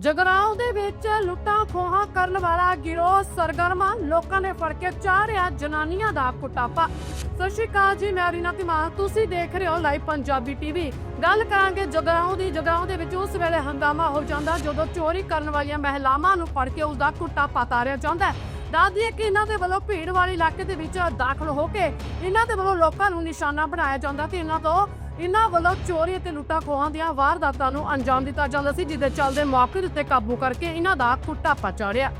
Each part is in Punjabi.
ਜਗਰਾਉਂ ਦੇ ਵਿੱਚ ਲੁੱਟਾਂ ਖੋਹਾਂ ਕਰਨ ਵਾਲਾ ਗਿਰੋਹ ਸਰਗਰਮਾ, ਲੋਕਾਂ ਨੇ ਫੜ ਕੇ ਚਾੜਿਆ ਜਨਾਨੀਆਂ ਦਾ ਕੁੱਟਾਪਾ। ਸਤਿ ਸ਼੍ਰੀ ਅਕਾਲ ਜੀ, ਮੈਂ ਰੀਨਾ ਧੀਮਾਨ ਤੁਸੀਂ ਦੇਖ ਰਹੇ ਹੋ ਲਾਈਵ ਪੰਜਾਬੀ ਟੀਵੀ ਗੱਲ ਕਰਾਂਗੇ ਜਗਰਾਉਂ ਦੀ। ਜਗਰਾਉਂ ਦੇ ਵਿੱਚ ਉਸ ਵੇਲੇ ਹੰਗਾਮਾ ਹੋ ਜਾਂਦਾ ਜਦੋਂ ਚੋਰੀ ਕਰਨ ਵਾਲੀਆਂ ਮਹਿਲਾਵਾਂ ਨੂੰ ਫੜ ਕੇ ਉਸ ਦਾ ਕੁੱਟਾਪਾ ਤਾਰਿਆ ਜਾਂਦਾ ਹੈ। ਦੱਸ ਕਿ ਇਹਨਾਂ ਦੇ ਵੱਲੋਂ ਭੀੜ ਵਾਲੇ ਇਲਾਕੇ ਦੇ ਵਿੱਚ ਦਾਖਲ ਹੋ ਕੇ ਇਹਨਾਂ ਦੇ ਵੱਲੋਂ ਲੋਕਾਂ ਨੂੰ ਨਿਸ਼ਾਨਾ ਬਣਾਇਆ ਜਾਂਦਾ ਤੇ ਇਹਨਾਂ ਤੋਂ ਇਹਨਾਂ ਵੱਲੋਂ ਚੋਰੀ ਅਤੇ ਲੁੱਟਾਂ ਖੋਹਾਂ ਦੀਆਂ ਵਾਰਦਾਤਾਂ ਨੂੰ ਅੰਜਾਮ ਦਿੱਤਾ ਜਾਂਦਾ ਸੀ ਜਿਹਦੇ ਚੱਲਦੇ ਮੌਕੇ ਦੇ ਉੱਤੇ ਕਾਬੂ ਕਰਕੇ ਇਹਨਾਂ ਦਾ ਕੁੱਟਾਪਾ ਚਾੜਿਆ।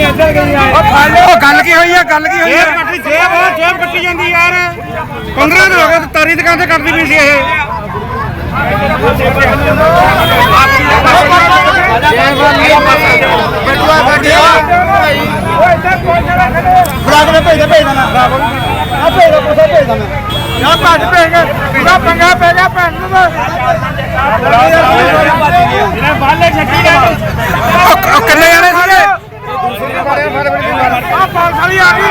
ਉਹ ਗੱਲ ਕੀ ਹੋਈ ਆ? ਗੱਲ ਕੀ ਹੋਈ ਆ? ਕੱਟੀ ਜੇਬ ਜੇਬ ਕੱਟੀ ਜਾਂਦੀ ਯਾਰ। 15 ਦਿਨ ਹੋ ਗਏ ਤਾਰੀ ਦੁਕਾਨ ਤੇ ਪਈ ਸੀ ਇਹ। ਬਰਾਕ ਨੇ ਭੇਜ ਦੇ ਭੇਜ ਦੇਣਾ ਆ ਭੇਜ ਦੇ ਪੁੱਛੇ ਭੇਜ ਦੇਣਾ ਯਾ ਭੱਜ ਭੇਜ ਕੇ ਪੂਰਾ ਪੰਗਾ ਪੈ ਗਿਆ ਭੈਣ ਨੂੰ ਇਹਨੇ ਬਾਲੇ ਛੱਡੀ ਉਹ ਕਿੰਨੇ ਜਾਣੇ ਸੀਗੇ ਆ ਪਾਲ ਸਾਲੀ ਆ ਗਈ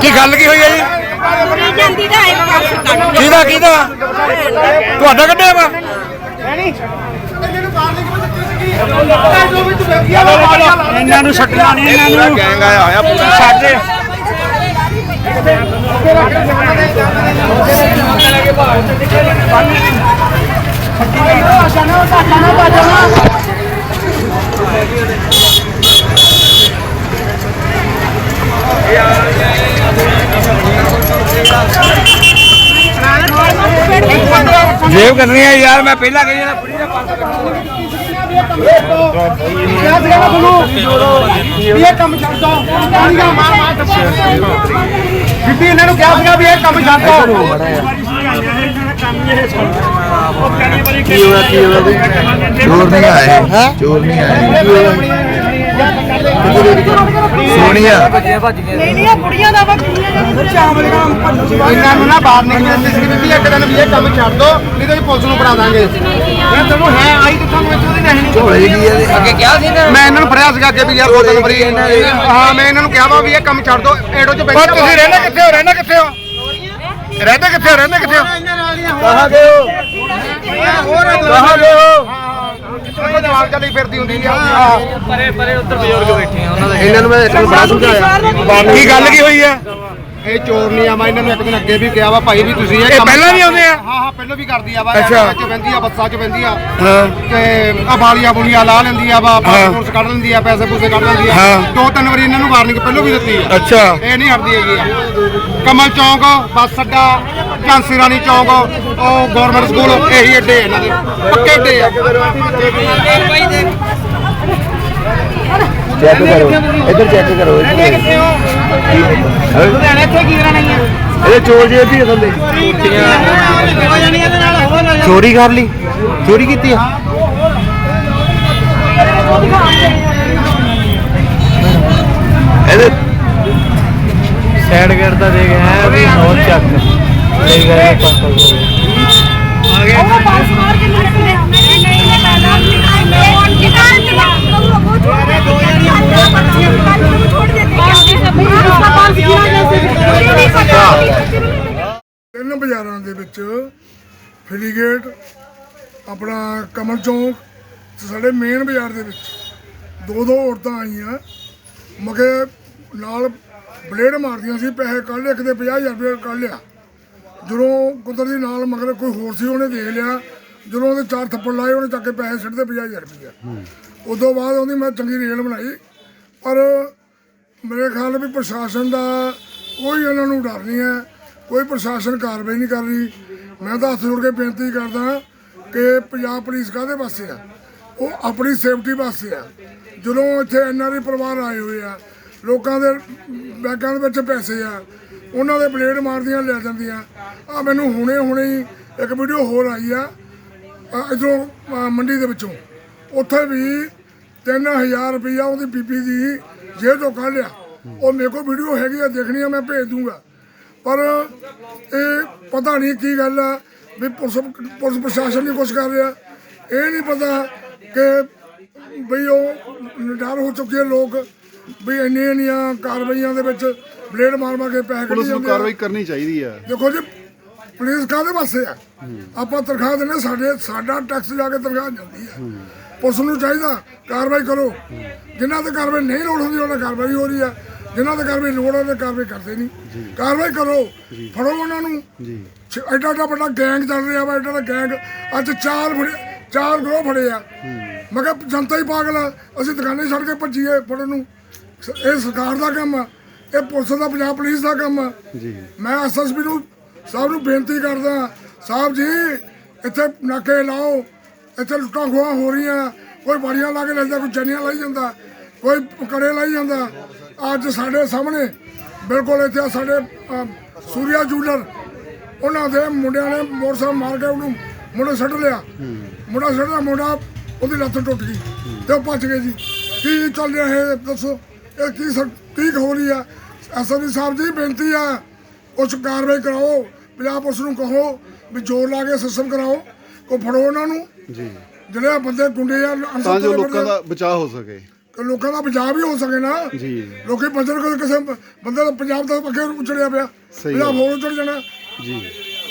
ਕੀ ਗੱਲ ਕੀ ਹੋਈ ਹੈ ਜੀ ਜਾਂਦੀ ਦਾ ਇੱਕ ਪਾਸੇ ਕੱਢ ਕਿਹਦਾ ਕਿਹਦਾ? ਤੁਹਾਡਾ ਕੱਢਿਆ ਵਾ? ਇਹਨਾਂ ਨੂੰ ਛੱਡਣਾ ਨਹੀਂ ਇਹਨਾਂ ਨੂੰ ਗੈਂਗ ਆਇਆ ਹੋਇਆ ਪੂਰਾ ਸਾਡੇ ਜੇਬ ਕਰਨੀ ਹੈ ਯਾਰ? ਮੈਂ ਪਹਿਲਾਂ ਕਹੀ ਨਾ ਬੁੜੀ ਦਾ ਕਿਹਾ ਸੀਗਾ ਨਾ ਤੁਹਾਨੂੰ ਵੀ ਇਹ ਕੰਮ ਛੱਡ ਦੋ। ਗਾਲੀਆਂ ਮਾਰ ਮਾਰ ਦੱਸੋ ਬੀਬੀ ਇਹਨਾਂ ਨੂੰ ਕਿਹਾ ਸੀਗਾ ਵੀ ਇਹ ਕੰਮ ਛੱਡ ਦੋ। ਕੀ ਹੋਇਆ ਕੀ ਹੋਇਆ ਚੋਰ ਨਹੀਂ ਆਏ। ਚੋਰ ਨਹੀਂ ਆਏ। ਸੋਨੀਆ। ਨਹੀਂ ਨਹੀਂ ਇਹ ਬੁੜੀਆਂ ਦਾ ਵਾ ਇਹਨਾਂ ਨੂੰ ਨਾ ਬਾਹਰ ਨਹੀਂ ਜਾਂਦੇ ਸੀ ਬੀਬੀ ਇੱਕ ਦਿਨ ਵੀ ਇਹ ਕੰਮ ਛੱਡ ਦੋ ਨਹੀਂ ਤਾਂ ਪੁਲਿਸ ਨੂੰ ਫੜਾ ਦਾਂਗੇ। ਇਹ ਤੁਹਾਨੂੰ ਹੈ ਆਈ ਤੇ ਤੁਹਾਨੂੰ ਇੱਥੋਂ ਦੀ ਨਹੀਂ ਝੋਲੇ ਕੀ ਇਹਦੇ। ਅੱਗੇ ਕਿਹਾ ਸੀ ਨਾ। ਮੈਂ ਇਹਨਾਂ ਨੂੰ ਫੜਿਆ ਸੀਗਾ ਅੱਗੇ ਵੀ ਯਾਰ ਦੋ ਤਿੰਨ ਵਾਰੀ। ਹਾਂ ਮੈਂ ਇਹਨਾਂ ਨੂੰ ਕਿਹਾ ਵਾ ਵੀ ਇਹ ਕੰਮ ਛੱਡ ਦੋ ਏਡੋ ਚ ਬੈਠੇ ਤੁਸੀਂ ਰਹਿੰਦੇ ਕਿੱਥੇ ਹੋ ਰਹਿੰਦੇ ਕਿੱਥੇ ਹੋ? ਰਹਿੰਦੇ ਕਿੱਥੇ ਹੋ ਰਹਿੰਦੇ ਕਿੱਥੇ ਹੋ? ਕਹਾ ਗਏ ਹੋ। ਕਹਾ ਗਏ ਹੋ। ਜਵਾਬ ਚੱਲੀ ਫਿਰਦੀ ਹੁੰਦੀ ਆ? ਇਹਨਾਂ ਨੂੰ ਮੈਂ ਇੱਕ ਬੜਾ ਸਮਝਾਇਆ। ਕੀ ਗੱਲ ਕੀ ਹੋਈ ਆ? ਇਹ ਚੋਰ ਨਹੀਂ ਆ ਮੈਂ ਇਹਨਾਂ ਨੂੰ ਇੱਕ ਦਿਨ ਅੱਗੇ ਵੀ ਕਿਹਾ ਵਾ ਭਾਈ ਵੀ ਤੁਸੀਂ ਇਹ ਕੰਮ- ਪਹਿਲਾਂ ਵੀ ਆਉਂਦੇ ਆ? ਹਾਂ ਹਾਂ ਪਹਿਲਾਂ ਵੀ ਕਰਦੀ ਆ ਵਾ ਅੱਛਾ। ਚ ਬੰਦੀ ਆ ਬੱਸਾਂ ਚ ਬੰਦੀ ਆ। ਹਾਂ। ਤੇ ਆ ਬਾਲੀਆਂ ਬੁਲੀਆਂ ਲਾ ਲੈਂਦੀ ਆ ਵਾ ਪਾਸਪੋਰਟ ਕੱਢ ਲੈਂਦੀ ਆ ਪੈਸੇ ਪੂਸੇ ਕੱਢ ਲੈਂਦੀ ਆ। ਹਾਂ। ਦੋ ਤਿੰਨ ਵਾਰੀ ਇਹਨਾਂ ਨੂੰ ਵਾਰਨਿੰਗ ਪਹਿਲਾਂ ਵੀ ਦਿੱਤੀ ਆ। ਅੱਛਾ। ਇਹ ਨਹੀਂ ਹਟਦੀ ਹੈਗੀ ਆ। ਕਮਲ ਚੌਂਕ ਬੱਸ ਅੱਡਾ ਝਾਂਸੀ ਰਾਣੀ ਚੌਂਕ ਉਹ ਗਵਰਨਮੈਂਟ ਸਕੂਲ ਇਹੀ ਅੱਡੇ ਆ ਇਹਨਾਂ ਦੇ। ਪੱਕੇ ਅੱਡੇ ਆ। ਚੈੱਕ ਕਰੋ। ਇੱਧਰ ਚੈੱਕ ਕਰੋ। ਕਰਨਾ ਹੈ? ਇਹ ਚੋਰ ਜੇ ਵੀ ਥੱਲੇ। ਚੋਰੀ ਕਰ ਲਈ। ਚੋਰੀ ਕੀਤੀ ਆ? ਇਹਦੇ ਸਾਈਡ ਕਰਦਾ ਦੇ ਗਿਆ ਹੈ ਵੀ ਨੌ ਚੱਕ। ਲੈ ਗਏ ਪਾਪਾ ਉਹ ਬਾਸ ਮਾਰ ਕੇ ਨਿਕਲ ਲਿਆ ਨਹੀਂ ਨਹੀਂ ਇਹ ਪਹਿਲਾਂ ਫੋਨ ਕਿਦਾਂ ਚਲਾ ਉਹ ਛੋੜ ਦੇ ਦੋ ਜਣੀਆਂ ਨੂੰ ਛੋੜ ਦੇ ਬਾਕੀ ਸਭ ਨੂੰ ਬਾਸ ਕਿਹਾ ਜੈਸੇ ਨਹੀਂ ਪਤਾ ਤਿੰਨ ਬਾਜ਼ਾਰਾਂ ਦੇ ਵਿੱਚ ਫਿਲੀਗੇਟ ਆਪਣਾ ਕਮਲ ਚੌਂਕ ਤੇ ਸਾਡੇ ਮੇਨ ਬਾਜ਼ਾਰ ਦੇ ਵਿੱਚ ਦੋ ਦੋ ਔਰਤਾਂ ਆਈਆਂ। ਮਗੇ ਨਾਲ ਬਲੇਡ ਮਾਰਦੀਆਂ ਸੀ ਪੈਸੇ ਕੱਢ ਲਿਆ ਕਿਤੇ 50000 ਰੁਪਏ ਕੱਢ ਲਿਆ। ਜਦੋਂ ਕੁਦਰਤੀ ਨਾਲ ਮਗਰ ਕੋਈ ਹੋਰ ਸੀ ਉਹਨੇ ਦੇਖ ਲਿਆ। ਜਦੋਂ ਉਹਦੇ ਚਾਰ ਥੱਪੜ ਲਾਏ ਉਹਨੇ ਚੱਕ ਕੇ ਪੈਸੇ ਸਿੱਟਦੇ 50000 ਰੁਪਏ ਉਦੋਂ ਬਾਅਦ ਉਹਦੀ ਮੈਂ ਚੰਗੀ ਰੇਲ ਬਣਾਈ। ਪਰ ਮੇਰੇ ਖਿਆਲ ਵੀ ਪ੍ਰਸ਼ਾਸਨ ਦਾ ਕੋਈ ਇਹਨਾਂ ਨੂੰ ਡਰ ਨਹੀਂ ਹੈ। ਕੋਈ ਪ੍ਰਸ਼ਾਸਨ ਕਾਰਵਾਈ ਨਹੀਂ ਕਰ ਰਹੀ। ਮੈਂ ਤਾਂ ਹੱਥ ਜੋੜ ਕੇ ਬੇਨਤੀ ਕਰਦਾ ਕਿ ਪੰਜਾਬ ਪੁਲਿਸ ਕਾਹਦੇ ਵਾਸਤੇ ਆ? ਉਹ ਆਪਣੀ ਸੇਫਟੀ ਵਾਸਤੇ ਆ। ਜਦੋਂ ਇੱਥੇ ਐਨਆਰਆਈ ਪਰਿਵਾਰ ਆਏ ਹੋਏ ਆ, ਲੋਕਾਂ ਦੇ ਬੈਗਾਂ ਦੇ ਵਿੱਚ ਪੈਸੇ ਆ, ਉਹਨਾਂ ਦੇ ਬਲੇਡ ਮਾਰਦੀਆਂ, ਲੈ ਜਾਂਦੀਆਂ। ਆ ਮੈਨੂੰ ਹੁਣੇ ਹੁਣੇ ਹੀ ਇੱਕ ਵੀਡੀਓ ਹੋਰ ਆਈ ਆ ਇਧਰੋਂ ਮੰਡੀ ਦੇ ਵਿੱਚੋਂ। ਉੱਥੇ ਵੀ 3000 ਰੁਪਇਆ ਉਹਦੀ ਬੀਬੀ ਦੀ ਜੇਬ ਤੋਂ ਕੱਢ ਲਿਆ। ਉਹ ਮੇਰੇ ਕੋਲ ਵੀਡੀਓ ਹੈਗੀ ਆ, ਦੇਖਣੀ ਆ, ਮੈਂ ਭੇਜ ਦੂੰਗਾ। ਪਰ ਇਹ ਪਤਾ ਨਹੀਂ ਕੀ ਗੱਲ ਆ ਵੀ ਪੁਲਿਸ ਪੁਲਿਸ ਪ੍ਰਸ਼ਾਸਨ ਨਹੀਂ ਕੁਛ ਕਰ ਰਿਹਾ। ਇਹ ਨਹੀਂ ਪਤਾ ਕਿ ਬਈ ਉਹ ਡਰ ਹੋ ਚੁੱਕੇ ਲੋਕ ਵੀ ਇੰਨੀਆਂ ਇੰਨੀਆਂ ਕਾਰਵਾਈਆਂ ਦੇ ਵਿੱਚ ਬਲੇਡ ਮਾਰ ਮਾਰ ਕੇ ਪੈਸੇ ਪੁਲਿਸ ਨੂੰ। ਕਾਰਵਾਈ ਕਰਨੀ ਚਾਹੀਦੀ ਆ। ਦੇਖੋ ਜੀ ਪੁਲਿਸ ਕਾਹਦੇ ਵਾਸਤੇ ਆ? ਆਪਾਂ ਤਨਖਾਹ ਦਿੰਦੇ ਸਾਡੇ ਸਾਡਾ ਟੈਕਸ ਜਾ ਕੇ ਤਨਖਾਹ ਜਾਂਦੀ ਆ। ਪੁਲਿਸ ਨੂੰ ਚਾਹੀਦਾ ਕਾਰਵਾਈ ਕਰੋ। ਜਿਨ੍ਹਾਂ ਤੇ ਕਾਰਵਾਈ ਨਹੀਂ ਲੋੜ ਹੁੰਦੀ ਉਹਨਾਂ ਕਾਰਵਾਈ ਹੋ ਰਹੀ ਆ। ਜਿਨ੍ਹਾਂ ਤੇ ਕਾਰਵਾਈ ਲੋੜ ਹੈ ਤੇ ਕਾਰਵਾਈ ਕਰਦੇ ਨਹੀਂ। ਕਾਰਵਾਈ ਕਰੋ। ਫੜੋ ਉਹਨਾਂ ਨੂੰ। ਜੀ। ਐਡਾ ਐਡਾ ਵੱਡਾ ਗੈਂਗ ਚੱਲ ਰਿਹਾ ਵਾ ਐਡਾ ਐਡਾ ਗੈਂਗ ਅੱਜ ਚਾਰ ਫੜੇ ਚਾਰ ਗਰੋਹ ਫੜੇ ਆ। ਮੈਂ ਕਿਹਾ ਜਨਤਾ ਹੀ ਪਾਗਲ ਆ। ਅਸੀਂ ਦੁਕਾਨੇ ਛੱਡ ਕੇ ਭੱਜੀਏ ਫੜਨ ਨੂੰ। ਇਹ ਸਰਕਾਰ ਦਾ ਕੰਮ ਆ। ਇਹ ਪੁਲਿਸ ਦਾ ਪੰਜਾਬ ਪੁਲਿਸ ਦਾ ਕੰਮ ਆ। ਜੀ। ਮੈਂ ਐਸਐਸਪੀ ਨੂੰ ਸਾਹਿਬ ਨੂੰ ਬੇਨਤੀ ਕਰਦਾ ਸਾਹਿਬ ਜੀ ਇੱਥੇ ਨਾਕੇ ਲਾਓ। ਇੱਥੇ ਲੁੱਟਾਂ ਖੋਹਾਂ ਹੋ ਰਹੀਆਂ। ਕੋਈ ਬਾੜੀਆਂ ਲਾ ਕੇ ਲੈਂਦਾ ਕੋਈ ਜੰਨੀਆਂ ਲਾਈ ਜਾਂਦਾ। ਕੋਈ ਕੜੇ ਲਾਈ ਜਾਂਦਾ। ਅੱਜ ਸਾਡੇ ਸਾਹਮਣੇ ਬਿਲਕੁਲ ਇੱਥੇ ਸਾਡੇ ਸੂਰਿਆ ਜੂਲਰ ਉਹਨਾਂ ਦੇ ਮੁੰਡਿਆਂ ਨੇ ਮੋਟਰਸਾਈਕਲ ਮਾਰ ਕੇ ਉਹਨੂੰ ਮੁੰਡਾ ਛੱਡ ਲਿਆ। ਮੁੰਡਾ ਛੱਡਦਾ ਮੁੰਡਾ ਉਹਦੀ ਲੱਤ ਟੁੱਟ ਗਈ ਤੇ ਉਹ ਭੱਜ ਗਏ ਜੀ। ਕੀ ਚੱਲ ਰਿਹਾ ਹੈ ਦੱਸੋ? ਇਹ ਕੀ ਕੀ ਹੋ ਰਹੀ ਆ? ਐਸਐਸਪੀ ਸਾਹਿਬ ਜੀ ਬੇਨਤੀ ਆ ਕੁਛ ਕਾਰਵਾਈ ਕਰਾਓ ਪੰਜਾਬ ਪੁਲਿਸ ਨੂੰ ਕਹੋ ਵੀ ਜ਼ੋਰ ਲਾ ਕੇ ਸਿਸਟਮ ਕਰਾਓ ਕੋ ਫੜੋ ਉਹਨਾਂ ਨੂੰ। ਜੀ। ਜਿਹੜੇ ਬੰਦੇ ਗੁੰਡੇ ਆ ਤਾਂ ਜੋ ਲੋਕਾਂ ਦਾ ਬਚਾਅ ਹੋ ਸਕੇ। ਕਿ ਲੋਕਾਂ ਦਾ ਬਚਾਅ ਵੀ ਹੋ ਸਕੇ ਨਾ ਜੀ ਲੋਕੀ ਬੰਦੇ ਨੂੰ ਕਿਸੇ ਬੰਦੇ ਦਾ ਪੰਜਾਬ ਦਾ ਅੱਗੇ ਉਚੜਿਆ ਪਿਆ ਸਹੀ ਪੰਜਾਬ ਗੱਲ। ਹੋਰ ਉਚੜ ਜਾਣਾ ਜੀ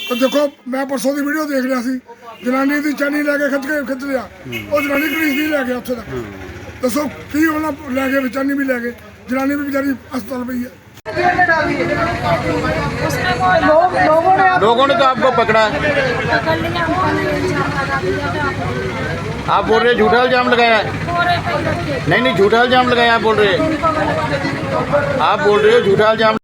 ਤੇ ਦੇਖੋ ਮੈਂ ਪਰਸੋਂ ਦੀ ਵੀਡੀਓ ਦੇਖ ਰਿਹਾ ਸੀ ਜਨਾਨੀ ਦੀ ਚਾਨੀ ਲੈ ਕੇ ਖਿੱਚ ਕੇ ਖਿੱਚ ਲਿਆ ਉਹ ਜਨਾਨੀ ਪੁਲਿਸ ਦੀ ਲੈ ਗਿਆ ਉੱਥੇ ਤੱਕ ਦੱਸੋ ਕੀ ਉਹਨਾਂ ਲੈ ਕੇ ਵਿਚਾਨੀ ਵੀ ਲੈ ਗਏ ਜਨਾਨੀ ਵੀ ਵਿਚਾਰੀ ਹਸਪਤਾਲ ਪਈ ਹੈ उसने वो लोग लोगों ने लोगों ने तो आपको पकड़ा है आप बोल रहे हैं झूठा इल्जाम लगाया है पूरे पे लड़के नहीं नहीं झूठा इल्जाम लगाया आप बोल रहे हैं उनको लगा आप बोल रहे हो झूठा इल्जाम